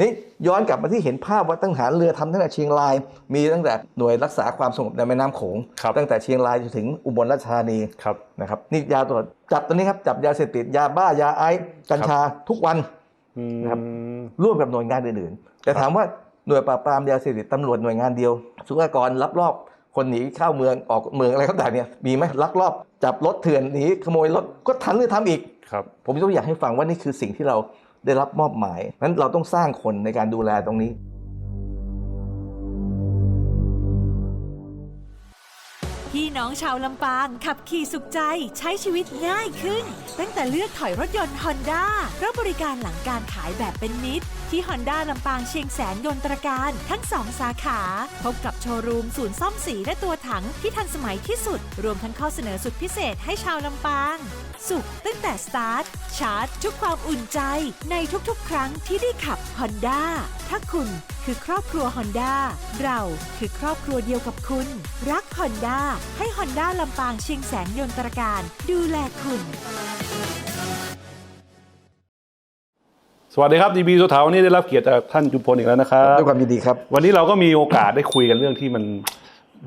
นี่ย้อนกลับมาที่เห็นภาพว่าตั้งฐานเรือทำตั้งแต่เชียงราย มีตั้งแต่หน่วยรักษาความสงบในแม่น้ำโขงครับตั้งแต่เชียงรายจนถึงอุบลราชธานีครับนะครับนี่ยาตรวจจับตัวนี้ครับจับยาเสพติดยาบ้ายาไอซ์กัญชาทุกวันอืมนะครับร่วมกับหน่วยงานอื่นๆแต่ถามว่าหน่วยปราบปรามยาเสพติดตำรวจหน่วยงานเดียว สุลกากรรับรอบคนหนีเข้าเมืองออกเมืองอะไรก็ตามเนี่ยมีไหมลักลอบจับรถเถื่อนหนีขโมยรถก็ทันหรือทำอีกครับผมยกตัวอย่างให้ฟังว่านี่คือสิ่งที่เรา ได้รับมอบหมายนั้นเราต้องสร้างคนในการดูแลตรงนี้ พี่น้องชาวลำปาง ขับขี่สุขใจใช้ชีวิตง่ายขึ้น ตั้งแต่เลือกถอยรถยนต์ Honda รับบริการหลังการขายแบบเป็นมิตร ที่ Honda ลำปางเชียงแสนยนตรการทั้ง2สาขา พบกับโชว์รูมศูนย์ซ่อมสีและตัวถังที่ทันสมัยที่สุด รวมทั้งข้อเสนอสุดพิเศษให้ชาวลำปาง สุขตั้งแต่สตาร์ท ชาร์จทุกความอุ่นใจในทุกๆ ครั้งที่ได้ขับ Honda ถ้าคุณคือครอบครัว Honda เราคือครอบครัวเดียวกับคุณ รัก Honda ให้ Honda ลำปางเชียงแสนยนตรการดูแลคุณสวัสดีครับดีบีสุเทาวันนี้ได้รับเกียรติจากท่านจุมพลอีกแล้วนะครับด้วยความยินดีครับ วันนี้เราก็มีโอกาสได้คุยกันเรื่องที่มัน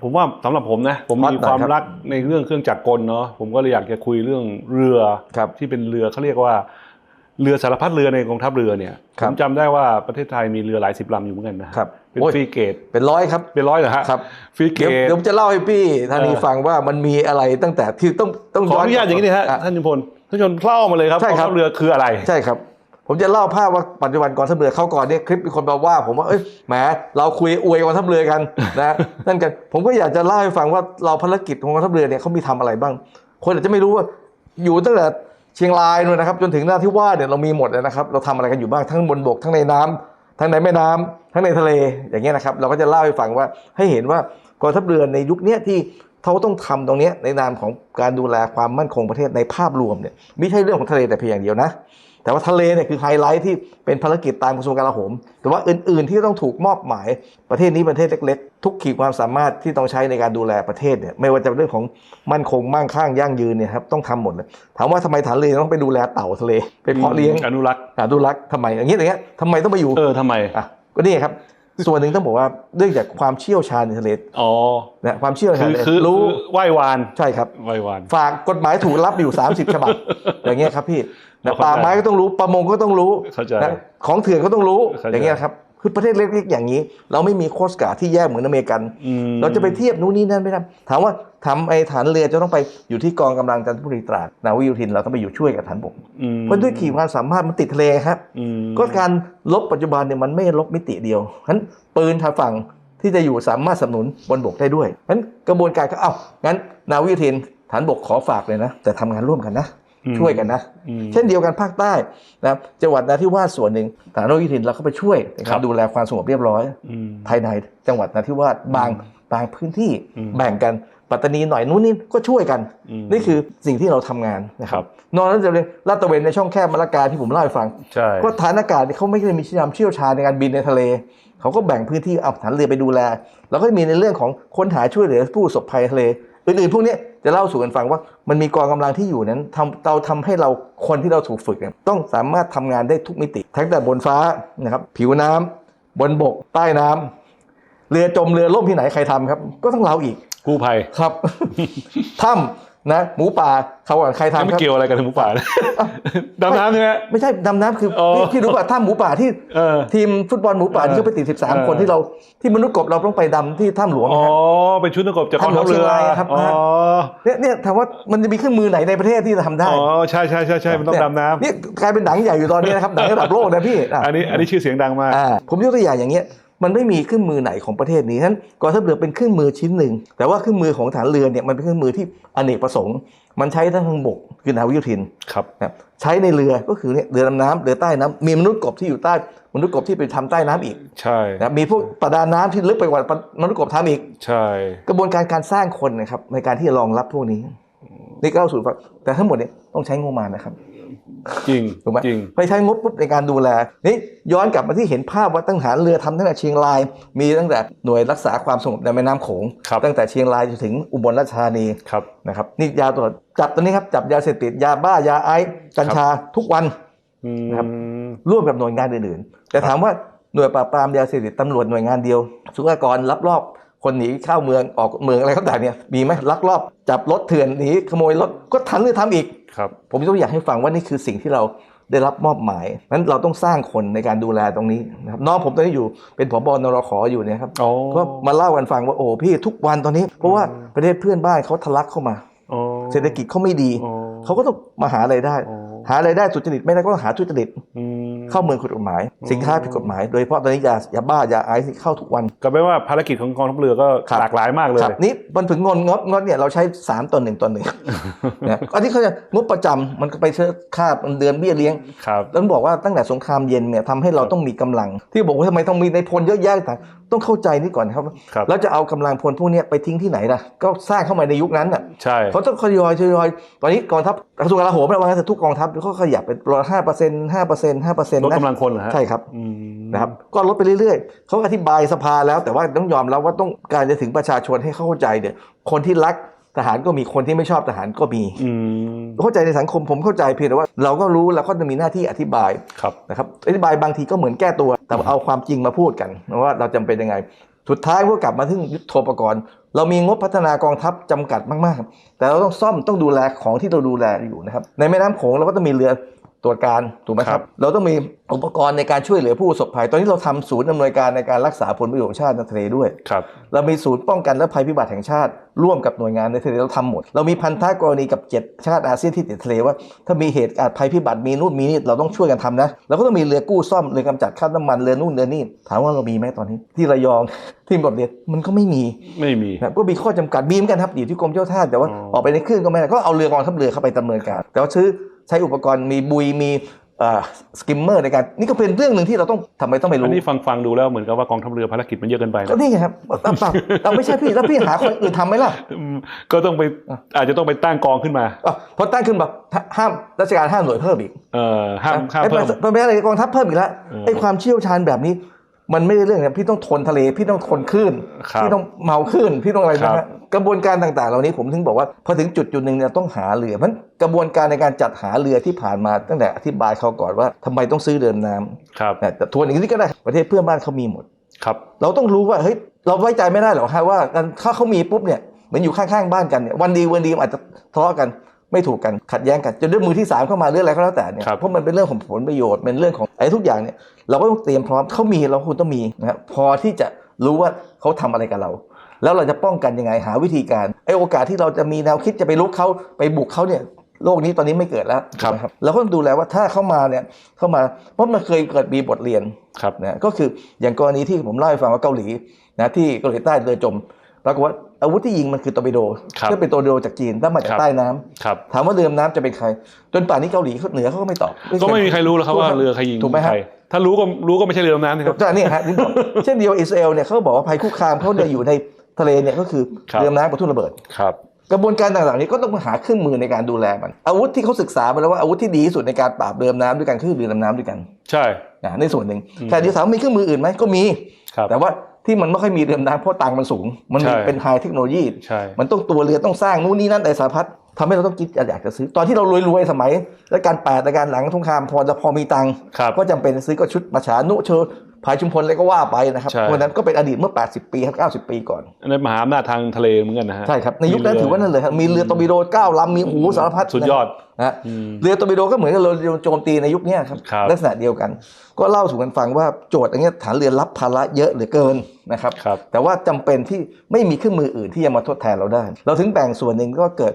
ผมว่าสำหรับผมนะ ผมฮอตมีหน่อยความครับรักในเรื่องเครื่องจักรกลเนาะผมก็เลยอยากจะคุยเรื่องเรือครับที่เป็นเรือเขาเรียกว่าเรือสารพัดเรือในกองทัพเรือเนี่ยคผรับมจำได้ว่าประเทศไทยมีเรือหลายสิบลำอยู่เหมือนกันนะครับเป็นโอ้ยฟรีเกตเป็นร้อยครับ เป็นร้อยเหรอฮะครับฟรีเกเดี๋ยวตเดี๋ยวผมจะเล่าให้พี่ท่านีเออฟังว่ามันมีอะไรตั้งแต่ที่ต้องต้องขออนุญาตอย่างนี้นะฮะอ่ท่านจุมพลท่านชนเล่ามาเลยครับใช่กองครับทัพเรือคืออะไรใช่ครับ ผมจะเล่าภาพว่าปัจจุบันกองทัพเรือเข้าก่อนเนี่ยคลิปมีคนมาว่า ผมว่าเอ้ยแหมเราคุยอวยกองทัพเรือกันนะนั่นกันผมก็อยากจะเล่าให้ฟังว่าเราภารกิจของกองทัพเรือเนี่ยเขามีทำอะไรบ้าง คนอาจจะไม่รู้ว่าอยู่ตั้งแต่เชียงรายนู่นนะครับ จนถึงหน้าที่ว่าเนี่ยเรามีหมดเลยนะครับ เราทำอะไรกันอยู่บ้างทั้งบนบกทั้งในน้ำทั้งในแม่น้ำทั้งในทะเลอย่างเงี้ยนะครับเราก็จะเล่าให้ฟังว่าให้เห็นว่ากองทัพเรือในยุคนี้ที่เขาต้องทำตรงเนี้ยในนามของการดูแลความมั่นคงประเทศในภาพรวมเนี่ยไม่ใช่เรื่องของทะเลแต่เพียงอย่างเดียวนะ แต่ว่าทะเลเนี่ยคือไฮไลท์ที่เป็นภารกิจตามกระทรวงกลาโหม แต่ว่าอื่น ๆ ที่ต้องถูกมอบหมายประเทศนี้ประเทศเล็ก ๆ ทุกขีดความสามารถที่ต้องใช้ในการดูแลประเทศเนี่ยไม่ว่าจะเป็นเรื่องของมั่นคงมั่งคั่งยั่งยืนเนี่ยครับต้องทำหมดเลยถามว่าทำไมฐานเรือต้องไปดูแลเต่าทะเลไปเพาะเลี้ยงอนุรักษ์อนุรักษ์ทำไมอย่างนี้อย่างเงี้ยทำไมต้องไปอยู่เออทำไมอะก็นี่ครับส่วนหนึ่งต้องบอกว่าเนื่องจากความเชี่ยวชาญในทะเลอ๋อนะความเชี่ยวชาคืญอในคือรู้ไหว้วาน ใช่ครับไหว้วาน ฝากกฎหมายถูกรับอยู่ 30 ฉบับ อย่างเงี้ยครับพี่ นะเข้าใจป่าไม้ก็ต้องรู้ประมงก็ต้องรู้เข้าใจนะของเถื่อนก็ต้องรู้เข้าใจอย่างเงี้ยครับคือประเทศเล็กๆอย่างนี้ เราไม่มีโคสการ์ดที่แยกเหมือนอเมริกันอืมเราจะไปเทียบนู้นนี่นั่นไม่ได้ถามว่าทำไอ้ฐานเรือจะต้องไปอยู่ที่กองกำลังจันทบุรีตราดนาวิโยธินเราต้องไปอยู่ช่วยกับฐานบกอืมเพราะด้วยขีดความสามารถมันติดทะเลครับอืมก็การลบปัจจุบันเนี่ยมันไม่ลบมิติเดียวฉะนั้นปืนทางฝั่งที่จะอยู่สามารถสนับสนุนบนบกได้ด้วยฉะนั้นกระบวนการก็เอ้างั้นนาวิโยธินฐานบกขอฝากเลยนะแต่ทำงานร่วมกันนะอืม ช่วยกันนะอืมเช่นเดียวกันภาคใต้นะครับจังหวัดนาทิวาสส่วนหนึ่งฐานนาวิโยธินเราก็ไปช่วยในครัการบดูแลความสงบเรียบร้อยอืมภายในจังหวัดนาทิวาสบางบางพื้นที่อืมแบ่งกันปัตตานีหน่อยนู้นนี่ก็ช่วยกันอืมนี่คือสิ่งที่เราทำงานนะคครัรับบนอกนั้นจะเป็นลาดตระเวนในช่องแคบมะละกาที่ผมเล่าให้ฟังใช่ก็ฐานอากาศเนี่ยเขาไม่ได้มีความเชี่ยวชาญในการบินในทะเล เขาก็แบ่งพื้นที่เอาฐานเรือไปดูแล แล้วก็มีในเรื่องของค้นหาช่วยเหลือผู้ประสบภัยทะเลอื่นๆพวกเนี้ย จะเล่าสู่กันฟังว่ามันมีกองกำลังที่อยู่นั้นทำเราทำให้เราคนที่เราถูกฝึกเนี่ยต้องสามารถทำงานได้ทุกมิติ ทั้งแต่บนฟ้านะครับผิวน้ำบนบกใต้น้ำเรือจมเรือล่มที่ไหนใครทำครับ ก็ต้องเราอีกกู้ภัยครับถ้ำ นะหมูป่าเขาอะใครทำไม่ครับเกี่ยวอะไรกับหมูป่าเลยดำน้ำใช่ไหม ไม่ใช่ดำน้ำคืออ๋อ พี่พี่รู้ป่ะถ้ำหมูป่าที่เออ ทีมฟุตบอลหมูป่าเออที่เขาไปติด เออ 13 คนที่เราที่มนุษย์กบเราต้องไปดำที่ถ้ำหลวงอ๋อนะครับเป็นชุดนักกบจากกองทำทัพเรือเชียงรายครับ อ๋อเนี่ยเนี่ยถามว่ามันจะมีเครื่องมือไหนในประเทศที่จะทำได้อ๋อใช่ใช่ใช่ใช่มันต้องดำน้ำ เนี่ยกลายเป็นหนังใหญ่อยู่ตอนนี้นะครับหนังระดับโลกนะพี่อะอันนี้อันนี้ชื่อเสียงดังมาก อ่าผมยกตัวอย่างอย่างเงี้ย มันไม่มีเครื่องมือไหนของประเทศนี้ฉะนั้นกองทัพเรือเป็นเครื่องมือชิ้นหนึ่ง แต่ว่าเครื่องมือของฐานเรือเนี่ยมันเป็นเครื่องมือที่อเนกประสงค์ มันใช้ทั้งทางบกคือนาวิโยธินครับนะครับใช้ในเรือก็คือเนี่ยเรือดำน้ำเรือใต้น้ำมีมนุษย์กบที่อยู่ใต้มนุษย์กบที่ไปทำใต้น้ำอีกใช่นะครับมีพวกประดาน้ำที่ลึกไปกว่ามนุษย์กบทำอีก ใช่ กระบวนการการสร้างคนนะครับในการที่จะรองรับพวกนี้นี่ก็เอาสู่ฟังแต่ทั้งหมดเนี่ยต้องใช้งบประมาณนะครับ จริงถูกไหมจริงไปใช้งบปุ๊บในการดูแลนี่ย้อนกลับมาที่เห็นภาพว่าตั้งฐานเรือทำตั้งแต่เชียงราย มีตั้งแต่หน่วยรักษาความสงบในแม่น้ำโขงครับตั้งแต่เชียงรายจนถึงอุบลราชธานีครับนะครับนี่ยาตรวจจับตัวนี้ครับจับยาเสพติดยาบ้ายาไอซ์กัญชาทุกวันอืมนะครับร่วมกับหน่วยงานอื่นๆ แต่ถามว่าหน่วยปราบปรามยาเสพติดตำรวจหน่วยงานเดียว สุลกากรลักลอบคนหนีเข้าเมืองออกเมืองอะไรก็แต่างเนี่ยมีไหมลักลอบจับรถเถื่อนหนีขโมยรถก็ทันหรือทำอีก ครับผมยกตัวอย่างให้ฟังว่านี่คือสิ่งที่เราได้รับมอบหมายนั้นเราต้องสร้างคนในการดูแลตรงนี้นะครับน้องผมตอนนี้อยู่เป็นผบนรขอยู่เนี่ยครับอ๋อก็มาเล่ากันฟังว่าโอ้พี่ทุกวันตอนนี้ เพราะว่าประเทศเพื่อนบ้านเขาทะลักเข้ามาอ๋อเศรษฐกิจเขาไม่ดีอ๋อเขาก็ต้องมาหาอะไรายได้อ๋อหาอะไรายได้สุจริตไม่ได้ก็ต้องหาทุจริตอืม เข้าเมืองผิดกฎหมาย สินค้าผิดกฎหมาย โดยเฉพาะตอนนี้ยายาบ้ายาไอซ์นี่เข้าทุกวันก็แปลว่าภารกิจของกองทัพเรือก็ครับหลากหลายมากเลยครับนี่มันถึงงนงบงบเนี่ยเราใช้ 3ต่อหนึ่งต่อหนึ่งนะอันนี้เขาจะงบประจำมันก็ไปเชื่อค่าเดือนเบี้ยเลี้ยงครับต้องบอกว่าตั้งแต่สงครามเย็นเนี่ยทำให้เราต้องมีกำลัง ที่บอกว่าทำไมต้องมีในพลเยอะแยะต่างต้องเข้าใจนี่ก่อนครับครับแล้วจะเอากำลังพลพวกเนี้ยไปทิ้งที่ไหนล่ะก็สร้างเข้ามาในยุคนั้นน่ะใช่เขาต้องทยอยทยอยตอนนี้กองทัพกระทรวงกลาโหมนะว่างั้นแต่ทุกกองทัพเขาขยับเป็นร้อยห้าเปอร์เซ็นต์ห้าเปอร์เซ็นต์ห้าเปอร์เซ็นต์ลดนะกำลังคนเหรอฮะใช่ครับอืมนะครับ ก็ลดไปเรื่อยๆเขาอธิบายสภาแล้วแต่ว่าต้องยอมรับว่าต้องการจะถึงประชาชนให้เข้าใจเนี่ยคนที่รักทหารก็มีคนที่ไม่ชอบทหารก็มีอืมเข้าใจในสังคมผมเข้าใจเพียงแต่ว่า เราก็รู้เราก็จะมีหน้าที่อธิบายครับนะครับ อธิบายบางทีก็เหมือนแก้ตัว แต่ว่าเอาความจริงมาพูดกันว่าเราจำเป็นยังไง สุดท้ายพวกกลับมาถึงยุทโธปกรณ์ เรามีงบพัฒนากองทัพจำกัดมาก ๆ แต่เราต้องซ่อมต้องดูแลของที่เราดูแลอยู่นะครับ ในแม่น้ำโขงเราก็ต้องมีเรือ ตรวจการถูกไหมคครัรับบเราต้องมีอุปกรณ์ในการช่วยเหลือผู้ประสบภัย ตอนนี้เราทำศูนย์อำนวยการในการรักษาผลประโยชน์ของชาติในทะเลด้วยครับเรามีศูนย์ป้องกันและภัยพิบัติแห่งชาติ ร่วมกับหน่วยงานในทะเลเราทำหมด เรามีพันธกรณีกับ7ชาติอาเซียนที่ติดทะเลว่า ถ้ามีเหตุการณ์ภัยพิบัติมีนู่นมีนี่เราต้องช่วยกันทำนะเราก็ต้องมีเรือกู้ซ่อมเรือกำจัดคราบน้ำมันเรือนู่นเรือนี่ถามว่าเรามีไหมตอนนี้ ที่ระยองที่บทเรียนมันก็ไม่มีไม่มีนะก็มีข้อจำกัดมีเหมือนกันครับอยู่ที่กรมเจ้าท่าแต่ว่าอ๋อออกไปในคลื่นก็ไม่ได้ก็เอาเรือกองทัพเรือเข้าไปดำเนินการแต่ว่าซื้อ ใช้อุปกรณ์มีบุยมีสกิมเมอร์ในการนี่ก็เป็นเรื่องหนึ่งที่เราต้องทำไมต้องไปอัรู้นนี้ฟังฟังดูแล้วเหมือนกับว่ากองทัพเรือภารกิจมันเยอะเกินไปก็นะนี่ไงครับเอาเปล่าเราไม่ใช่พี่แล้วพี่หาคนอื่นทำไหมล่ะอืมก็ต้องไปอาจจะต้องไปตั้งกองขึ้นมาอะพอตั้งขึ้นแบบห้ามราชการห้ามหน่วยเพิ่มอีกเอ่อห้ามห้ามไอ้เพิ่มมันไม่อะไรกองทัพเพิ่มอีกแล้วเออไอ้ความเชี่ยวชาญแบบนี้ มันไม่ได้เรื่องนะพี่ต้องทนทะเลพี่ต้องทนคลื่นครับพี่ต้องเมาคลื่นพี่ต้องอะไรครันะบฮะกระบวนการต่างๆ เหล่านี้ผมถึงบอกว่าพอถึงจุดจุดหนึ่งเนี่ยต้องหาเรือเพราะฉะนั้นกระบวนการในการจัดหาเรือที่ผ่านมาตั้งแต่อธิบายเขาก่อนว่าทำไมต้องซื้อเรือดำน้ำครับนะแต่ทวนอย่างนี้ก็ได้ประเทศเพื่อนบ้านเขามีหมดครับ เราต้องรู้ว่าเฮ้ยเราไว้ใจไม่ได้หรอกฮะว่าการถ้าเขามีปุ๊บเนี่ยเหมือนอยู่ข้างๆบ้านกันเนี่ยวันดีวันดีมันอาจจะทะเลาะกัน ไม่ถูกกันขัดแย้งกันจนด้วยมือที่สามเข้ามาเรื่องอะไรก็แล้วแต่เนี่ยครับเพราะมันเป็นเรื่องของผลประโยชน์เป็นเรื่องของไอ้ทุกอย่างเนี่ยเราก็ต้องเตรียมพร้อมเขามีเราควรต้องมีนะครับพอที่จะรู้ว่าเขาทำอะไรกับเรา แล้วเราจะป้องกันยังไงหาวิธีการไอ้โอกาสที่เราจะมีแนวคิดจะไปลุกเขาไปบุกเขาเนี่ยโลกนี้ตอนนี้ไม่เกิดแล้วครับนะเราก็ต้องดูแลว่าถ้าเข้ามาเนี่ยเข้ามาเพราะมันเคยเกิดมีบทเรียนครับนะก็คืออย่างกรณีที่ผมเล่าให้ฟังว่าเกาหลีนะที่เกาหลีใต้เรือจมปรากฏว่า อาวุธที่ยิงมันคือตอร์ปิโดครับซึ่งเป็นตอร์ปิโดจากจีนแล้วมาจาคกรับใต้น้ำครับถามว่าเรือดำน้ำจะเป็นใคร จนป่านนี้เกาหลีเขาเหนือเขาก็ไม่ตอบ ก็ไม่มีใครรู้แล้วครับว่าเรือใครยิงถูกไหมฮะใครถ้ารู้ก็รู้ก็ไม่ใช่เรือดำน้ำนะครับก็นี่ฮะที่บอกเช่นเดียวอิสราเอลเนี่ยเขาบอกว่าภัยคุกคามเขาเนี่ยอยู่ในทะเลเนี่ยก็คือครับเรือดำน้ำกับทุ่นระเบิดครับกระบวนการต่างๆนี้ก็ต้องหาเครื่องมือในการดูแลมัน อาวุธที่เขาศึกษามาแล้วว่าอาวุธที่ดีที่สุดในการปราบเรือดำน้ำด้วยกันคือเรือดำน้ำด้วยกัน ใช่นะในส่วนหนึ่งอืมแต่เดี๋ยวถามว่ามีเครื่องมืออื่นไหมก็มีครับแต่ว่า ที่มันไม่ค่อยมีเรือดำน้ำเพราะตังค์มันสูง มันมีใช่ เป็นไฮเทคโนโลยี ใช่ มันต้องตัวเรือต้องสร้างนู่นนี่นั่นไอ้สารพัดทำให้เราต้องคิดอยากจะซื้อ ตอนที่เรารวยๆสมัย และการแปดและการหลังสงครามพอจะพอมีตังค์ครับ ก็จำเป็นซื้อก็ชุดมาฉานุเชอ ภายชุมพลอะไรก็ว่าไปนะครับใช่วันนั้นก็เป็นอดีตเมื่อ 80 ปีครับ 90 ปีก่อนอันนั้นมหาอำนาจทางทะเลเหมือนกันนะฮะใช่ครับในยุคนั้นมีเรือถือว่านั่นเลยครับมีเรือตอร์ปิโดเก้าลำมีโอ้โหสารพัดสุดยอดนะฮะอืมเรือตอร์ปิโดก็เหมือนกับเรือโจมตีในยุคเนี้ยครับครับลักษณะเดียวกัน ก็เล่าสู่กันฟังว่าโจทย์อย่างเงี้ยฐานเรือรับภาระเยอะเหลือเกินนะครับครับแต่ว่าจำเป็นที่ไม่มีเครื่องมืออื่นที่จะมาทดแทนเราได้ เราถึงแบ่งส่วนหนึ่งก็เกิด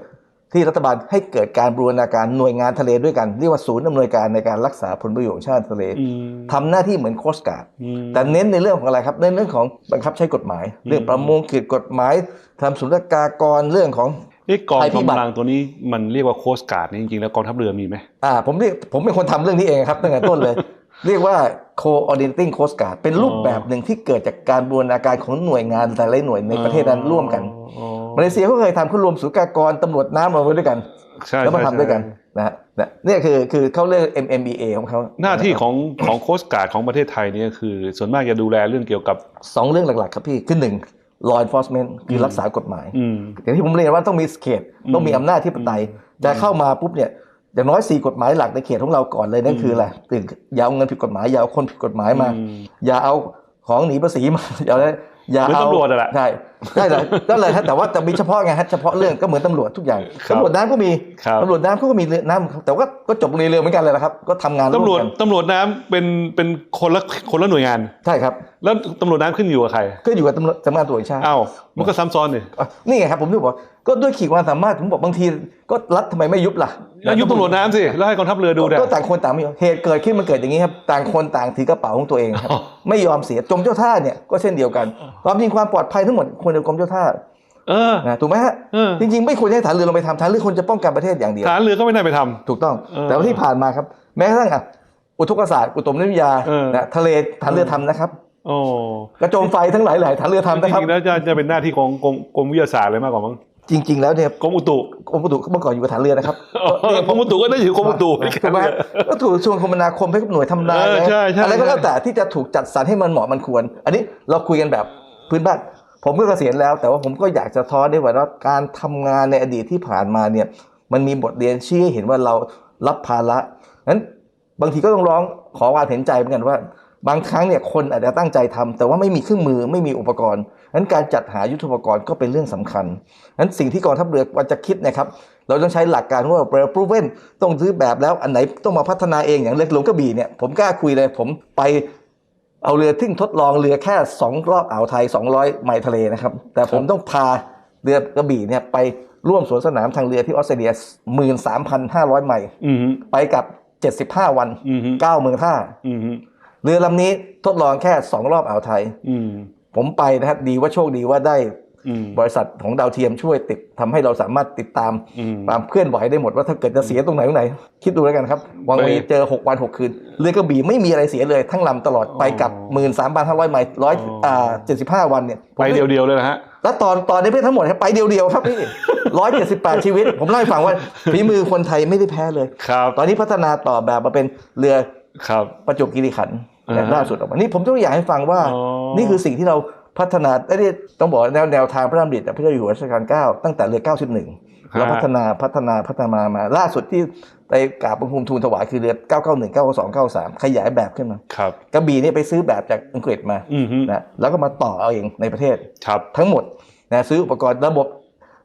ที่รัฐบาลให้เกิดการบูรณาการหน่วยงานทะเลด้วยกันเรียกว่าศูนย์อำนวยการในการรักษาผลประโยชน์ของชาติทะเลอืมทำหน้าที่เหมือนโคสการ์ดอืมแต่เน้นในเรื่องของอะไรครับเน้นเรื่องของบังคับใช้กฎหมาย เรื่องประมงขีดกฎหมายทำศุลกากรเรื่องของเอ๊ะกองภัยพิบัติกำลังตัวนี้มันเรียกว่าโคสการ์ดนี่จริงๆแล้วกองทัพเรือมีไหมอ่าผมเรียกผมเป็นคนทำเรื่องนี้เองครับตั้งแต่ต้นเลย เรียกว่า coordinating coast guard เป็นรูปแบบหนึ่งที่เกิดจากการบูรณาการของหน่วยงานแต่ละหน่วยในประเทศนั้นร่วมกันอ๋อ มาเลเซียเขาเคยทำเขารวมศุลกากรตำรวจน้ำมาไว้ด้วยกัน ใช่แล้วมาใช่ทำด้วยกันใช่นะฮะนะเนี่ยคือคือเขาเรียก MMBA ของเขาหน้าที่ของของโคสการ์ดของประเทศไทยเนี่ยคือ ส่วนมากจะดูแลเรื่องเกี่ยวกับ สองเรื่องหลัก ๆ ครับพี่คือหนึ่ง law enforcement คือรักษากฎหมาย อืม อย่างที่ผมเรียนว่าต้องมีเขตต้องมีอำนาจที่ปไตยจะเข้ามาปุ๊บเนี่ยอย่างน้อยสี่กฎหมายหลักในเขตของเราก่อนเลยนั่นคืออะไรหนึ่งอย่าเอาเงินผิดกฎหมายอย่าเอาคนผิดกฎหมายมา อืม อย่าเอาของหนีภาษีมา อย่าอะไร อย่าเหมือนเอาตำรวจอะแหละใช่ได้เลยก็เลยฮะแต่ว่าจะมีเฉพาะไงฮะเฉพาะเรื่องก็เหมือนตำรวจทุกอย่างครับตำรวจน้ำก็มีครับตำรวจน้ำเขาก็มีเรือน้ำแต่ว่าก็จบในเรือเหมือนกันเลยนะครับ ก็ทำงานตำรวจร่มกันตำรวจน้ำเป็นเป็นคนละคนละหน่วยงานใช่ครับ แล้วตำรวจน้ำขึ้นอยู่กับใครก็อยู่กับตำรวจสำนักงานตำรวจแห่งชาติอ้าวมันก็ซ้ำซ้อนนี่อะนี่ไงครับผมถึงบอก ก็ด้วยขีดความสามารถผมบอกบางที ก็รัฐทำไมไม่ยุบล่ะแล้วยุบตำรวจน้ำสิแล้วให้กองทัพเรือดูก็เนี่ยก็ต่างคนต่างไม่ยอมเหตุเกิดขึ้นมันเกิดอย่างนี้ครับต่างคนต่างถือกระเป๋าของตัวเองครับอ๋อไม่ยอมเสียกรมเจ้าท่าเนี่ยก็เช่นเดียวกันความจริงความปลอดภัยทั้งหมดควรจะกรมเจ้าท่าเออนะถูกไหมฮะเออจริงๆ ไม่ควรให้ฐานเรือลงไปทำฐานเรือควรจะป้องกันประเทศอย่างเดียวฐานเรือก็ไม่ได้ไปทำถูกต้องเออแต่ว่าที่ผ่านมาครับ แม้กระทั่งอะอุทกศาสตร์อุตมนิยาเออนะทะเลฐานเรือทำนะครับโอ้กระโจมไฟทั้งหลายแหล่ฐานเรือจทำนะครับริงๆแล้วจะจะเป็นหน้าที่ของกรมกรมวิทยาศาสตร์เลยมากกว่ามั้ง จริง ๆ แล้วเนี่ยกรมอุตุกรมอุตุเมื่อก่อนอยู่กับฐานเรือนะครับกรมอุตุก็ได้อยู่กรมอุตุถูกไหมฮะก็ถูกชวนคมนาคมให้กับหน่วยทำนายเออนะใช่ใช่อะไรก็แล้วใช่แต่ที่จะถูกจัดสรรให้มันเหมาะมันควร อันนี้เราคุยกันแบบพื้นบ้านผมก็เกษียณแล้ว แต่ว่าผมก็อยากจะท้อได้ว่าการทำงานในอดีตที่ผ่านมาเนี่ย มันมีบทเรียนชี้ให้เห็นว่าเรารับภาระนั้นบางทีก็ต้องร้องขอความเห็นใจเหมือนกันว่า บางครั้งเนี่ยคนอาจจะตั้งใจทำแต่ว่าไม่มีเครื่องมือไม่มีอุปกรณ์ นั้นการจัดหายุทโธปกรณ์ก็เป็นเรื่องสำคัญนั้นสิ่งที่กองทัพเรือว่าจะคิดนะครับเราต้องใช้หลักการว่า well proven ต้องซื้อแบบแล้วอันไหนต้องมาพัฒนาเองอย่างเรือหลวงกระบี่เนี่ยผมกล้าคุยเลย ผมไปเอาเรือทิ้งทดลองเรือแค่2รอบอ่าวไทย 200 ไมล์ทะเลนะครับ แต่ผมต้องพาเรือกระบี่เนี่ยไปร่วมสวนสนามทางเรือที่ออสเตรเลีย13,500ไมล์อืมฮึไปกับ75วันอืมฮึ9เมืองท่าอืมฮึเรือลำนี้ทดลองแค่2รอบอ่าวไทยอืม ผมไปนะครับดีว่าโชคดีว่าได้อืมบริษัทของดาวเทียมช่วยติดทำให้เราสามารถติดตามอืมตามเคลื่อนไหวได้หมดว่าถ้าเกิดจะเสียตรงไหนตรงไหน คิดดูแล้วกันครับวังไปวีเจอ 6 วัน 6 คืน เรือกระบี่ไม่มีอะไรเสียเลย ทั้งลำตลอดไปกับอ๋อ13,500ไมล์ร้อยอ๋ออ่อ่า75วันเนี่ยผมไปเดียวๆเลยนะฮะแล้วตอนตอนนี้ไม่ทั้งหมดครับไปเดียวๆครับพี่178ชีวิต ผมเล่าให้ฟังว่าฝีมือคนไทยไม่ได้แพ้เลยครับตอนนี้พัฒนาต่อแบบมาเป็นเรือครับประจวบคีรีขันธ์อ่าฮะอย่าง ล่าสุดออกมานี่ผมต้องอยากให้ฟังว่าอ๋อนี่คือสิ่งที่เราพัฒนาได้ได้ต้องบอกว่าแนวแนวทางพระดำริจากพระเจ้าอยู่หัวรัชกาล9ตั้งแต่เรือ91เราพัฒนาพัฒนาพัฒนามาล่าสุดที่ไปกราบบังคมทูลถวายคือเรือ 991 992 93 ขยายแบบขึ้นมาครับกระบี่เนี่ยไปซื้อแบบจากอังกฤษมาอืมฮึนะแล้วก็มาต่อเอาเองในประเทศครับทั้งหมดนะซื้ออุปกรณ์ระบบ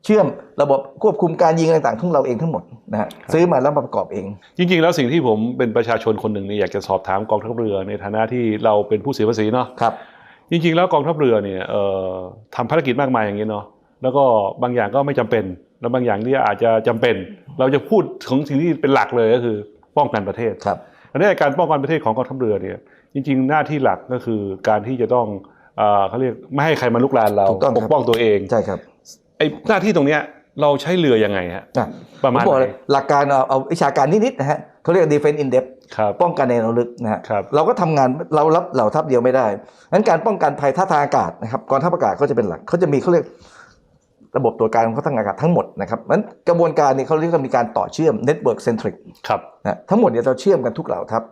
เชื่อมระบบควบคุมการยิงอะไรต่างๆทั้งเราเองทั้งหมดนะฮะซื้อมาแล้วมาประกอบเอง จริง ๆ แล้วสิ่งที่ผมเป็นประชาชนคนหนึ่งเนี่ยอยากจะสอบถามกองทัพเรือในฐานะที่เราเป็นผู้เสียภาษีเนาะครับจริง ๆ แล้วกองทัพเรือเนี่ยเอ่อทำภารกิจมากมายอย่างนี้เนาะแล้วก็บางอย่างก็ไม่จำเป็น แล้วบางอย่างที่อาจจะจำเป็น เราจะพูดถึงสิ่งที่เป็นหลักเลยก็คือป้องกันประเทศครับอันนี้การป้องกันประเทศของกองทัพเรือเนี่ยจริง ๆ หน้าที่หลักก็คือการที่จะต้องเอ่อเขาเรียกไม่ให้ใครมาลุกลานเราถูกต้องครับปกป้องตัวเองใช่ครับไอ้หน้าที่ตรงเนี้ยเราใช้เรือยังไงฮะอะประมาณผบอกไหน เลยหลักการเอาเอาวิชาการนิดๆนะฮะเขาเรียก defense in depth ครับ ป้องกันในแนวลึกนะฮะครับ เราก็ทำงานเรารับเหล่าทัพเดียวไม่ได้งั้นการป้องกันภัยท่าทางอากาศนะครับกองทัพอากาศก็จะเป็นหลักเขาจะมีเขาเรียกระบบตรวจการของเขาทางอากาศทั้งหมดนะครับงั้นกระบวนการนี้เขาเรียกว่ามีการต่อเชื่อม network centric ครับ นะทั้งหมดเนี่ยเราเชื่อมกันทุกเหล่าทัพ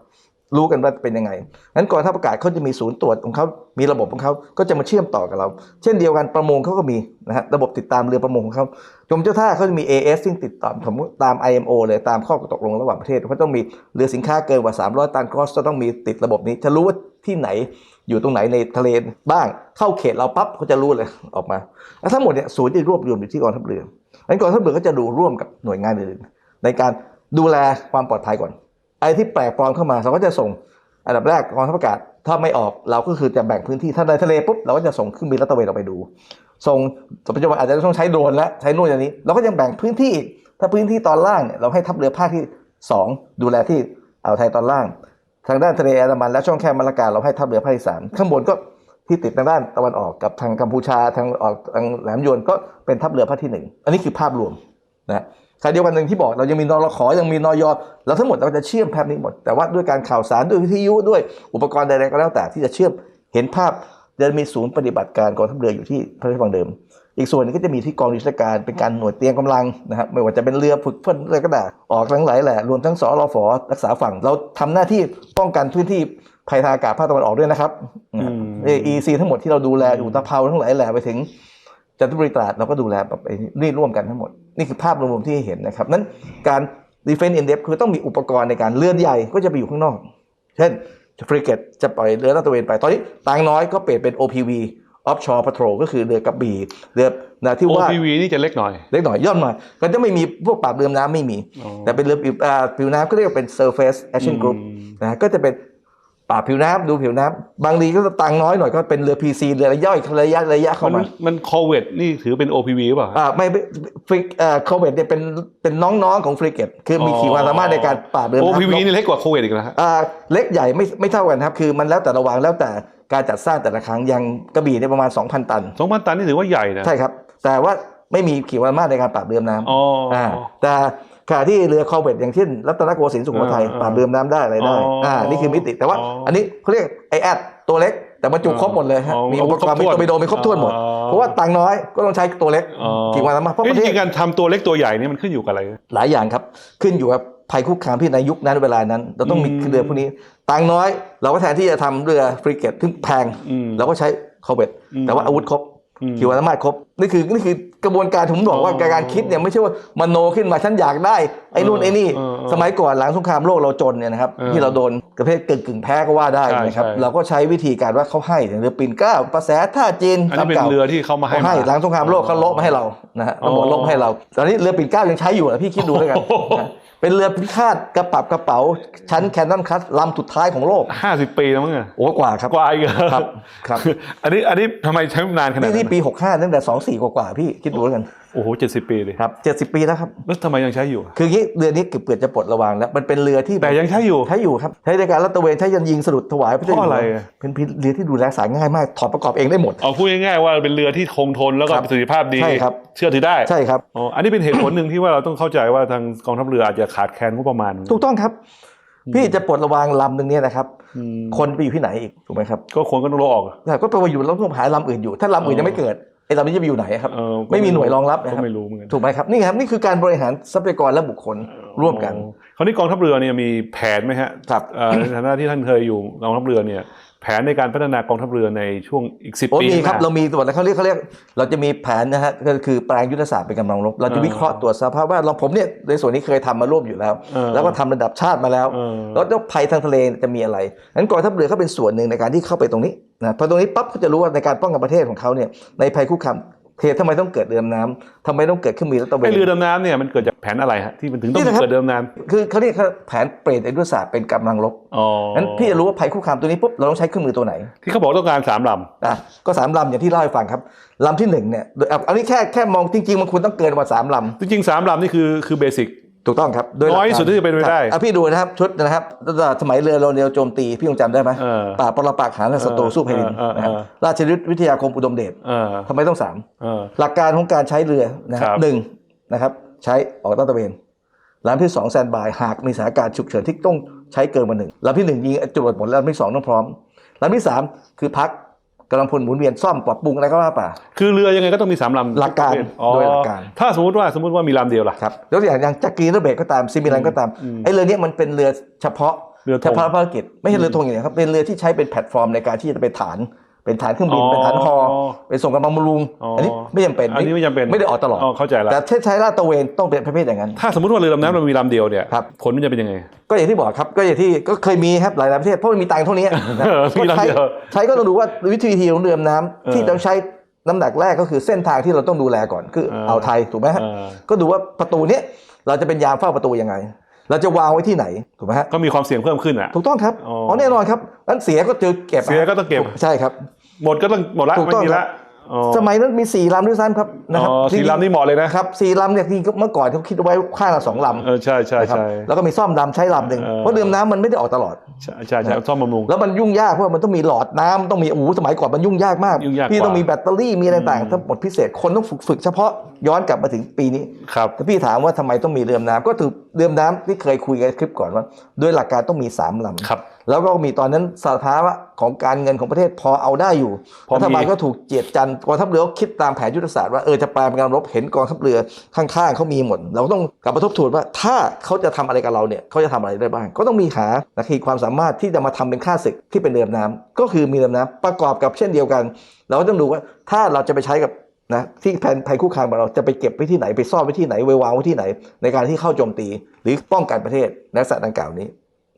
รู้กันว่าเป็นยังไงงั้นกองทัพอากาศเขาจะมีศูนย์ตรวจของเขามีระบบของเขาก็จะมาเชื่อมต่อกับเรา เช่นเดียวกันประมงเขาก็มีนะฮะระบบติดตามเรือประมงของเขากรมเจ้าท่าเขาจะมี AS ซึ่งติดตามผมตาม IMO เลยตามข้อตกลงระหว่างประเทศเขาต้องมีเรือสินค้าเกินกว่า 300 ตันก็จะต้องมีติดระบบนี้จะรู้ว่าที่ไหนอยู่ตรงไหนในทะเลบ้างเข้าเขตเราปั๊บเขาจะรู้เลยออกมาแล้วทั้งหมดเนี่ยศูนย์จะรวบรวมอยู่ที่กองทัพเรืองั้นกองทัพเรือก็จะดูร่วมกับหน่วยงานอื่นในการดูแลความปลอดภัยก่อน ไอ้ที่แปลกปลอมเข้ามาเราก็จะส่งอันดับแรกกองทัพอากาศถ้าไม่ออกเราก็คือจะแบ่งพื้นที่ถ้าในทะเลปุ๊บเราก็จะส่งเครื่องบินรัตเวนออกไปดู ส่งปัจจุบันอาจจะต้องใช้โดรนและใช้นู่นอย่างนี้ เราก็ยังแบ่งพื้นที่อีกถ้าพื้นที่ตอนล่างเนี่ยเราให้ทัพเรือภาคที่สองดูแลที่อ่าวไทยตอนล่าง ทางด้านทะเลอันดามันและช่องแคบมาลากาเราให้ทัพเรือภาคที่สามข้างบนก็ที่ติดทางด้านตะวันออกกับทางกัมพูชาทางออกทางแหลมยวนก็เป็นทัพเรือภาคที่หนึ่งอันนี้คือภาพรวมนะ ขณะเดียวกันหนึ่งที่บอกเรายังมีนรขยังมีนยเราทั้งหมดเราจะเชื่อมภาพนี้หมด แต่ว่าด้วยการข่าวสารด้วยวิทยุด้วยอุปกรณ์ใดๆก็แล้วแต่ที่จะเชื่อมเห็นภาพจะมีศูนย์ปฏิบัติการกองทัพเรืออยู่ที่พระราชวังเดิม อีกส่วนหนึงก็จะมีที่กองยุทธการเป็นการหน่วยเตรียมกำลังนะครับไม่ว่าจะเป็นเรือฝึกฝนอะไรก็ได้ออกทั้งหลายแหละรวมทั้งสรฟรักษาฝั่ง เราทำหน้าที่ป้องกันพื้นที่ภัยทางอากาศภาคตะวันออกด้วยนะครับอืมเอซีทั้งหมดที่เราดูแลอุตภาวทั้งหลายแหละไปถึงจันทบุรีตราดเราก็ดูแลแบบไอ้นี่ร่วมกันทั้งหมด นี่คือภาพรวมๆที่เห็นนะครับนั้นการ defense in depth คือต้องมีอุปกรณ์ในการเลื่อนใหญ่ก็จะไปอยู่ข้างนอก เช่นฟริเกตจะปล่อยเรือลาดตระเวนไปตอนนี้ต่างน้อยก็เปลี่ยนเป็น OPV offshore patrol ก็คือเรือกระบี่เรือนะที่ว่า OPV นี่จะเล็กหน่อย เล็กหน่อยย่อมหน่อยก็จะไม่มีพวกปราบเรือน้ำไม่มีอ๋อแต่เป็นเรือผิวอ่าผิวน้ำก็เรียกว่าเป็น surface action group อืมนะก็จะเป็น ปราบผิวน้ำดูผิวน้ำบางทีก็ตังค์น้อยหน่อยก็เป็นเรือ PC เรือระย่อยระยะระยะเข้ามันมา มันคอเวตนี่ถือเป็น OPV หรือเปล่าอ่าไม่ฟริกเอ่อโคเวตเนี่ยเป็นเป็นน้องๆของฟริเกตคือมีอ๋อขีดความสามารถในการปราบเรือน้ำ OPV นี่เล็กกว่าโคเวตอีกนะฮะอ่าเล็กใหญ่ไม่ไม่เท่ากันครับ คือมันแล้วแต่ระวางแล้วแต่การจัดสร้างแต่ละครั้งอย่างกระบี่เนี่ยประมาณ 2,000 ตันสองพันตันนี่ถือว่าใหญ่นะใช่ครับ แต่ว่าไม่มีขีดความสามารถในการปราบเรือน้ำอ๋ออ่าแต่ ขณะที่เรือคอเวตอย่างเช่นรัตนโกสินทร์สุโขทัยอ่าปราบเรือน้ำได้อะไรได้อ๋ออ่อ่านี่คือมิติแต่ว่าอ๋ออัอันนี้เขาเรียกไอแอดตัวเล็กแต่บรรจุครบหมดเลยฮะอ๋อมีอุปกรณ์ครบมีถ้วนตัวไปโดมีครบถ้วนหมดอ๋อเพราะว่าตังค์น้อยก็ต้องใช้ตัวเล็กอ๋อขีดความสามารถเพราะปเอ้ยระจเทศริงๆการทำตัวเล็กตัวใหญ่นี่มันขึ้นอยู่กับอะไร หลายอย่างครับขึ้นอยู่กับภัยคุกคามที่ในยุคนั้นเวลานั้น เราต้องมีอืมเรือพวกนี้ ตังค์น้อย เราก็แทนที่จะทำเรือฟริเกตซึ่งแพงอืมเราก็ใช้คอเวตอืมแต่ว่าอาวุธครบอืม ขีดความสามารถครบนี่คือนี่คือกระบวนการที่ผมบอกว่าอ๋อการคิดเนี่ยไม่ใช่ว่ามโนขึ้นมาฉันอยากได้ไอ้นู่นไอ้นี่เออเออสมัยก่อนหลังสงครามโลกเราจนเนี่ยนะครับเออที่เราโดนประเภทกึ่งกึ่งๆแพ้ก็ว่าได้ใช่นะครับใช่เราก็ใช้วิธีการว่าเขาให้อย่างเรือปิ่นเกล้าประแสท่าจีนอันนี้เป็นลำก่าเรือที่เขามาให้เขาให้มาหลังสงครามโลกเขาลบมาให้เรานะฮะอ๋อตำรวจลบมาให้เรา ตอนนี้เรือปิ่นเกล้ายังใช้อยู่นะพี่คิดดูแล้วกันโอ้โหนะ เป็นเรือพิฆาตกระปับกระเป๋า ชั้นแคนนอนคัสลำสุดท้ายของโลก ห้าสิบปีแล้วมั้งอะโอ้กว่าครับกว่าอีกเหรอครับครับ อันนี้อันนี้ทำไมใช้นานขนาดนี่นั้นนี่ปี65ตั้งแต่24กว่าๆพี่คิดดูแล้วกัน โอ้โหเจ็ดสิบปีเลยครับ70ปีแล้วครับแล้วทำไมยังใช้อยู่ คืองี้เรือนี้เกือบเกือบจะปลดระวางแล้วมันเป็นเรือที่แต่ยังใช้อยู่ใช้อยู่ครับใช้ในการรัดตระเวนใช้ยันยิงสลุดถวายพระเจ้าอยู่เพราะอะไรหัวอะเป็นเรือที่ดูแลสายง่ายมากถอดประกอบเองได้หมดเอาพูดง่ายๆว่าเป็นเรือที่คงทนแล้วก็ครับประสิทธิภาพดีใช่ครับเชื่อถือได้ใช่ครับอ๋ออันนี้เป็นเหตุผลหนึ่งที่ว่าเราต้องเข้าใจว่าทางกองทัพเรืออาจจะขาดแคลนงบประมาณ ถูกต้องครับพี่จะปลดระวางลำหนึ่งเนี่ยนะครับอืมคนไปอยู่ที่ไหนอีกถูกไหมครับ ก็คนก็ต้องลดออกแต่ก็แปลว่าอยู่เราต้องหาลำอื่นอยู่ ถ้าลำอื่นยังไม่เกิด ไอ้ลำนี้จะไปอยู่ไหนครับเออก็ไม่มีหน่วยรองรับนะคก็รับไม่รู้เหมือนกันถูกไหมครับนี่ครับนี่คือการบริหารทรัพยากรและบุคคลร่วมกันอ๋อคราวนี้กองทัพเรือเนี่ยมีแผนไหมฮะครับเอ่อในฐานะที่ท่านเคยอยู่กองทัพเรือเนี่ย แผนในการพัฒนากองทัพเรือในช่วงอีกสิบโอ้ปีมีครับข้างหเราน้ามีตัวแล้วเขาเรียกเขาเรียก เราจะมีแผนนะฮะก็คือแปลงยุทธศาสตร์เป็นกำลังรบเราจะเออวิเคราะห์ตรวจสภาพว่าเราผมเนี่ยในส่วนนี้เคยทำมาร่วมอยู่แล้วเออแล้วก็ทำระดับชาติมาแล้วเออแล้วภัยทางทะเลจะมีอะไรนั้นกองทัพเรือเขาเป็นส่วนหนึ่งในการที่เข้าไปตรงนี้นะพอตรงนี้ปั๊บเขาจะรู้ว่าในการป้องกันประเทศของเขาเนี่ยในภัยคุกคาม เหตุทำไมต้องเกิดเรือดำน้ำทำไมต้องเกิดเครื่องบินรัตระเวไอนเรือดำน้ำเนี่ยมันเกิดจากแผนอะไรฮะที่มันถึงต้องนี่นะครับเกิดเรือดำน้คือเขาเรียกเขาแผนเปลี่ยนยุทธศาสตร์เป็นกำลังรบำอ๋อนั้นพี่จะรู้ว่าภัยคุกคามตัวนี้ปุ๊บเราต้องใช้เครื่องมือตัวไหน ที่เขาบอกต้องการสามลอะก็สามลำอย่างที่เล่าให้ฟังครับลำที่หนึ่งเนี่ยโดยเอาอันนี้แค่แค่มองจริงๆมันควรต้องเกินกว่าสามลำจริงๆสามลำนี่คือคือเบสิกำ ถูกต้องครับโดยหลักน้อยที่สุดที่จะเป็นไปได้ครับอะพี่ดูนะครับชุดนะครับตั้งแต่สมัยเรือโรเนลโจมตีพี่ยังจำได้ไหมเออป่าบปรปักษ์หาศัตรูสู้แผ่นดินเออเออนะครับเออราชวิทยาคมอุดมเดชเออทำไมต้องสามเออหลักการของการใช้เรือนะคครัรับบหนึ่งนะครับใช้ออกลาดตระเวนลำที่สองแซนบายหากมีสถานการณ์ฉุกเฉินที่ต้องใช้เกินกว่าหนึ่งลำที่หนึ่งยิงจรวดหมดแล้วลำที่สองต้องพร้อมลำที่สามคือพัก กำลังพลหมุนเวียนซ่อมปรับปรุงอะไรก็ว่าป่าคือเรือยังไงก็ต้องมีสามลำหลักการอ๋อโดยหลักการ ถ้าสมมติว่าสมมติว่ามีลำเดียวล่ะครับยกตัวอย่างอย่างจักรีระเบดก็ตามซิมิลันก็ตามอืมไอ้เรือเนี้ยมันเป็นเรือเฉพาะเรือธงเฉพาะภารกิจไม่ใช่เรือธงอย่างเดียวครับเป็นเรือที่ใช้เป็นแพลตฟอร์มในการที่จะไปฐาน เป็นฐานเครื่องบิน อ๋อเป็นฐานฮอไปส่งกำลังบำรุงอ๋ออัอันนี้ไม่จำเป็นอันนี้ไม่จำเป็นไม่ได้ออกตลอดอ๋อเข้าใจแล้วแต่ถ้าใช้ลาดตระเวนต้องเป็นประเภทอย่างนั้น ถ้าสมมติว่าเรือดำน้ำเรามีลำเดียวเนี่ยครับ ผลมันจะเป็นยังไง ก็อย่างที่บอกครับก็อย่างที่ก็เคยมีครับหลายๆประเทศเพราะมันมีตังค์เท่านี้นะเออมีก็ลำใช้เดียวใช้ก็ต้องดูว่าวิธีทีของเรือดำน้ำเออที่ต้องใช้น้ำหนักแรกก็คือเส้นทางที่เราต้องดูแลก่อนคือเออ อ่าวไทยถูกไหมฮะเออ ก็ดูว่าประตูเนี้ยเราจะเป็นยามเฝ้าประตูยังไง เราจะวางไว้ที่ไหนถูกไหมฮะก็มีความเสี่ยงเพิ่มขึ้นอะ ถูกต้องครับอ๋ออ๋อแน่นอนครับนั้นเสียก็เจอเก็บเสียก็ต้องเก็บ ใช่ครับ หมดก็ต้องหมดละถูกไม่ต้องมีครัละ บ อ๋อสมัยนั้นมีสี่ลำด้วยซ้ำครับนะครับอ๋อสี่ลำนี่เหมาะเลยนะ ครับสี่ลำเนี่ยที่เมื่อก่อนเขาคิดไว้ข้างละสองลำ เออใช่ใช่นะครับใช่ แล้วก็มีซ่อมลำใช้ลำหนึ่งเออ เพราะเรือดำน้ำมันไม่ได้ออกตลอด ใช่ใช่ใช่ซ่อมบำรุง แล้วมันยุ่งยากเพราะว่ามันต้องมีหลอดน้ำต้องมีโอ้โหสมัยก่อนมันยุ่งยากมาก ยุ่งยากพี่กว่าต้องมีแบตเตอรี่มีอะไรต่างๆทั้งหมดพิเศษคนต้องฝึกฝึกเฉพาะย้อนกลับมาถึงปีนี้ครับถ้าพี่ถามว่าทำไมต้องมีเรือดำน้ำก็ถือเรือดำน้ำที่เคยคุยกันคลิปก่อนว่าโดยหลักการต้องมีสามลำครับ แล้วก็มีตอนนั้นสภาวะของการเงินของประเทศพอเอาได้อยู่พอมีรัฐบาลก็ถูกเจียดจันทร์กองทัพเรือก็คิดตามแผนยุทธศาสตร์ว่าเออจะแปลเป็นการรบเห็นกองทัพเรือข้างๆเขามีหมด เราก็ต้องกลับมาทบทวนว่าถ้าเขาจะทำอะไรกับเราเนี่ยเขาจะทำอะไรได้บ้าง ก็ต้องมีหานาทีความสามารถที่จะมาทำเป็นค่าศึกที่เป็นเรือดำน้ำก็คือมีเรือดำน้ำประกอบกับเช่นเดียวกัน เราก็ต้องดูว่าถ้าเราจะไปใช้กับนะที่แผนภัยคุกคามของเราจะไปเก็บไว้ที่ไหนไปซ่อนไว้ที่ไหนไว้วางไว้ที่ไหน ในการที่เข้าโจมตี หรือป้องกันประเทศในลักษณะดังกล่าวนี้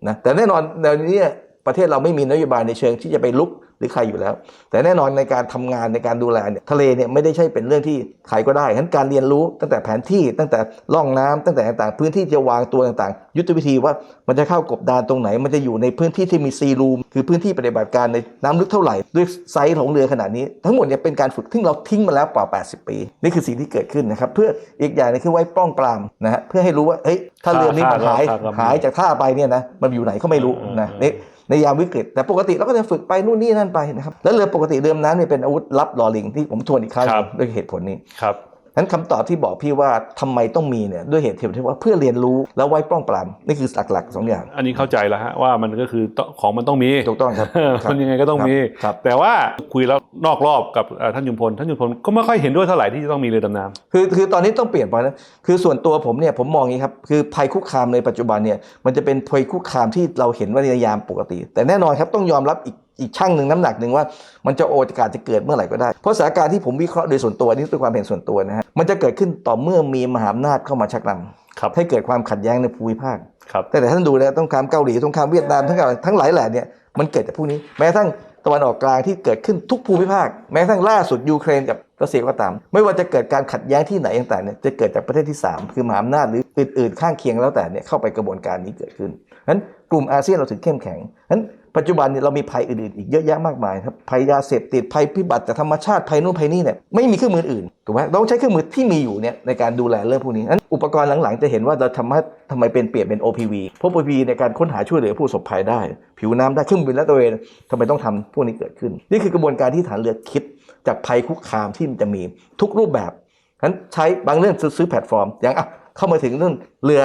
นะแต่แน่นอนในนี้ประเทศเราไม่มีนโยบายในเชิงที่จะไปลุก รือใครอยู่แล้ว แต่แน่นอนในการทำงานในการดูแลเนี่ยทะเลเนี่ยไม่ได้ใช่เป็นเรื่องที่ใครก็ได้ฉะนั้นการเรียนรู้ตั้งแต่แผนที่ตั้งแต่ล่องน้ำตั้งแต่ต่างๆ พื้นที่จะวางตัวต่างๆ ยุทธวิธีว่ามันจะเข้ากบดานตรงไหน มันจะอยู่ในพื้นที่ที่มีซีรูมคือพื้นที่ปฏิบัติการในน้ำลึกเท่าไหร่ด้วยไซส์ของเรือขนาดนี้ทั้งหมดเนี่ยเป็นการฝึกที่เราทิ้งมาแล้วกว่า 80 ปี นี่คือสิ่งที่เกิดขึ้นนะครับเพื่ออีกอย่างหนึงคือไว้ป้องปรามนะฮะเพื่อให้รู้ว่าเฮ้ยถ้าเรือนี้มันหายฆ่าฆ่าหายจากท่าไปเนี่ยนะมันอยู่ไหนก็ไม่รู้นะนี่ ในยามวิกฤต แต่ปกติเราก็จะฝึกไปนู่นนี่นั่นไปนะครับแล้วเรือปกติเรือดำน้ำเนี่ยเป็นอาวุธลับหล่อลิงที่ผมทวนอีกครั้งหครันึ่บงด้วยเหตุผลนี้ครับ นั้นคำตอบที่บอกพี่ว่าทำไมต้องมีเนี่ยด้วยเหตุผลที่ว่าเพื่อเรียนรู้แล้วไว้ป้องปรามนี่คือหลักๆสองอย่าง อันนี้เข้าใจแล้วฮะว่ามันก็คือต้องของมันต้องมีถูกต้องครับเออครับมันยังไงก็ต้องมีครับแต่ว่าคุยแล้วนอกรอบกับเอ่อท่านยุมพลท่านยุมพลก็ไม่ค่อยเห็นด้วยเท่าไหร่ที่จะต้องมีเรือดำน้ำคือคือตอนนี้ต้องเปลี่ยนไปนะคือส่วนตัวผมเนี่ยผมมองอย่างนี้ครับคือภัยคุกคามในปัจจุบันเนี่ยมันจะเป็นภัยคุกคามที่เราเห็นว่าในยามปกติ แต่แน่นอนครับต้องยอมรับอีก อีกช่างหนึ่งน้ำหนักหนึ่งว่ามันจะโอกาสจะเกิดเมื่อไหร่ก็ได้ เพราะสถานการณ์ที่ผมวิเคราะห์โดยส่วนตัวนี่ด้วยความเห็นส่วนตัวนะฮะมันจะเกิดขึ้นต่อเมื่อมีมหาอำนาจเข้ามาชักนำครับให้เกิดความขัดแย้งในภูมิภาคครับแต่แต่ท่านดูนะต้องคามเกาหลีต้องคามเวียดนามทั้งหลายทั้งหลายแหล่เนี่ยมันเกิดจากพวกนี้ แม้กระทั่งตะวันออกกลางที่เกิดขึ้นทุกภูมิภาค แม้กระทั่งล่าสุดยูเครนกับรัสเซียก็ตาม ไม่ว่าจะเกิดการขัดแย้งที่ไหนต่างๆเนี่ยจะเกิดจากประเทศที่ 3 คือมหาอำนาจหรืออื่นๆ ข้างเคียงแล้วแต่เนี่ยเข้าไปกระบวนการนี้เกิดขึ้นนั้นกลุ่มอาเซียนเราถึงเข้มแข็งนั้น ปัจจุบันเนี่ยเรามีภัยอื่นๆอีกเยอะแยะมากมายครับภัยยาเสพติดภัยพิบัติจากธรรมชาติภัยนู่นภัยนี่เนี่ยไม่มีเครื่องมืออื่นถูกไหมเราต้องใช้เครื่องมือที่มีอยู่เนี่ยในการดูแลเรื่องพวกนี้นั้นอุปกรณ์หลังๆ จะเห็นว่าเราทำให้ทำไมเป็นเปลี่ยนเป็น OPV เพราะ OPV ในการค้นหาช่วยเหลือผู้ประสบภัยได้ ผิวน้ำได้เครื่องบินและตัวเองทำไมต้องทำพวกนี้เกิดขึ้น นี่คือกระบวนการที่ฐานเรือคิด จากภัยคุกคามที่มันจะมีทุกรูปแบบฉะนั้นใช้บางเรื่องซื้อแพลตฟอร์มอย่างอะเข้ามาถึงเรื่องเรือ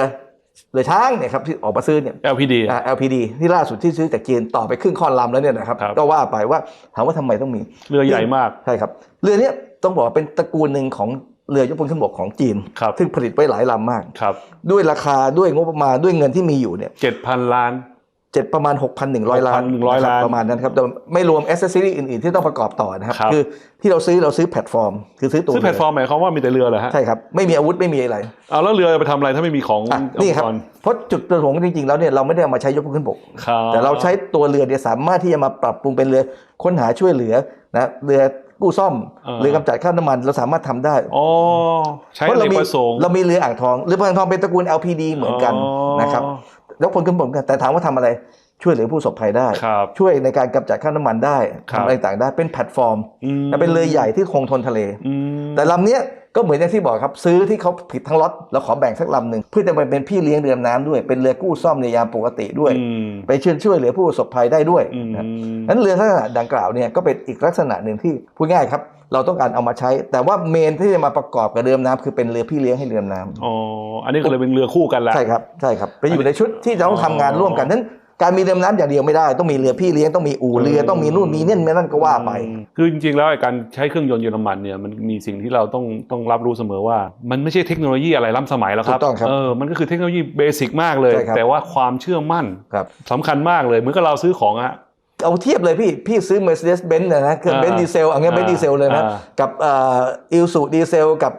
เรือช้างเนี่ยครับที่ออกมาซื้อเนี่ย LPD อ่า LPD ที่ล่าสุดที่ซื้อจากจีนต่อไปครึ่งค่อนลำแล้วเนี่ยนะครับครับ ก็ว่าไปว่าถามว่าทำไมต้องมี เรือใหญ่มาก ใช่ครับ เรือเนี้ยต้องบอกว่าเป็นตระกูลหนึ่งของเรือยกพลขึ้นบกของจีน ครับ ซึ่งผลิตไว้หลายลำมาก ครับด้วยราคาด้วยงบประมาณด้วยเงินที่มีอยู่เนี่ยเจ็ดพันล้าน เจ็ดประมาณ 6,100 ล้าน6,100ล้านะคบประมาณนั้นครับแต่ไม่รวมอ c เซสซอรี่อื่นๆ ที่ต้องประกอบต่อนะครับครับ คือที่เราซื้อเราซื้อแพลตฟอร์ม คือซื้อตัวซื้อแพลตฟอร์มหมายความว่ามีแต่เรือเหรอฮะใช่ครับ ไม่มีอาวุธไม่มีอะไรเอาแล้วเรือไปทำอะไรถ้าไม่มีของอะนี่ครับอุปกณ์เพราะจุดประสงค์จริงๆแล้วเนี่ยเราไม่ได้เอามาใช้ยกพลขึ้นบกครับแต่เราใช้ตัวเรือเนี่ยสามารถที่จะมาปรับปรุงเป็นเรือค้นหาช่วยเหลือนะเรือกู้ซ่อมเรือกำจัดคราบน้ำมันเราสามารถทำได้อ๋อใช้เพราะในเรามีประสงค์เรามีเรืออ่างทองเรืออ่างทองเป็นตระกูล LPD เหมือนกันอ๋อนะครับ ยกพลขึ้นบกเหมือนกันแต่ถามว่าทำอะไร ช่วยเหลือผู้ประสบภัยได้ครับช่วยในการกำจัดคราบน้ำมันได้ครับทำอะไรต่างได้เป็นแพลตฟอร์มอืมและเป็นเรือใหญ่ที่คงทนทะเลอืมแต่ลำเนี้ยก็เหมือนอย่างที่บอกครับ ซื้อที่เขาผิดทั้งล็อตแล้วขอแบ่งสักลำหนึ่งเพื่อจะไปเป็นพี่เลี้ยงเรือดำน้ำด้วย เป็นเรือกู้ซ่อมในยามปกติด้วยอืมไปเชิญช่วยเหลือผู้ประสบภัยได้ด้วยอืมนะนั้นเรือลักษณะดังกล่าวเนี่ยก็เป็นอีกลักษณะหนึ่งที่พูดง่ายครับ เราต้องการเอามาใช้ แต่ว่าเมนที่จะมาประกอบกับเรือดำน้ำคือเป็นเรือพี่เลี้ยงให้เรือดำน้ำอ๋ออันนี้ก็เลยเป็นเรือคู่กันละใช่ครับใช่ครับไปอยู่ในชุดที่จะต้องทำงานร่วมกันนั้น การมีเรือดำน้ำอย่างเดียวไม่ได้ต้องมีเรือพี่เลี้ยงต้องมีอู่เรือต้องมีนู่นมีนี่นมีนั่นก็ว่าไปอืมคือจริงๆแล้วไอ้การใช้เครื่องยนต์เยอรมันเนี่ยมันมีสิ่งที่เราต้องต้องรับรู้เสมอว่า มันไม่ใช่เทคโนโลยีอะไรล้ำสมัยแล้วครับถูกต้องครับเออมันก็คือเทคโนโลยีเบสิกมากเลยใช่ครับแต่ว่าความเชื่อมั่นครับสำคัญมากเลยเหมือนกับเราซื้อของอะ เอาเทียบเลยพี่ พี่ซื้อ Mercedes Benz นะนะเครื่องอ่าเบนซ์ดีเซลเอางี้เบนซ์ดีเซลเลยนะอ่ากับอิลสูดีเซลกับ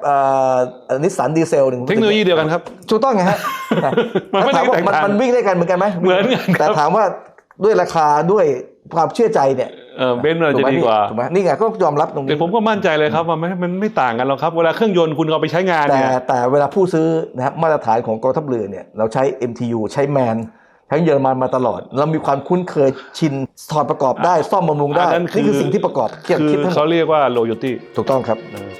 นิสสันดีเซลหนึ่งเทคโนโลยีเดียวกันครับถูกต้องไงฮะมันไม่ได้ถามว่าแตกมันต่างมันวิ่งได้กันเหมือนกันไหมเหมือนกันครับแต่ถามว่าด้วยราคาด้วยความเชื่อใจเนี่ยเออเบนซ์มันถูจะไหมดีพี่กว่าถูกไหมนี่ไงก็ยอมรับตรงแต่นี้ผมก็มั่นใจเลยครับว่ามันมันไม่ต่างกันหรอกครับเวลาเครื่องยนต์คุณเอาไปใช้งานแต่เนี่ยแต่เวลาผู้ซื้อนะครับมาตรฐานของกองทัพเรือเนี่ยเราใช้ MTU ใช้แมน ใช้เยอรมันมาตลอด เรามีความคุ้นเคยชินถอดประกอบได้ซ่อมบำรุงได้ อันนั้นคือ นี่คือสิ่งที่ประกอบเทียบคือคิดทั้งหมเขาดเรียกว่า loyalty ถูกต้องครับ เออ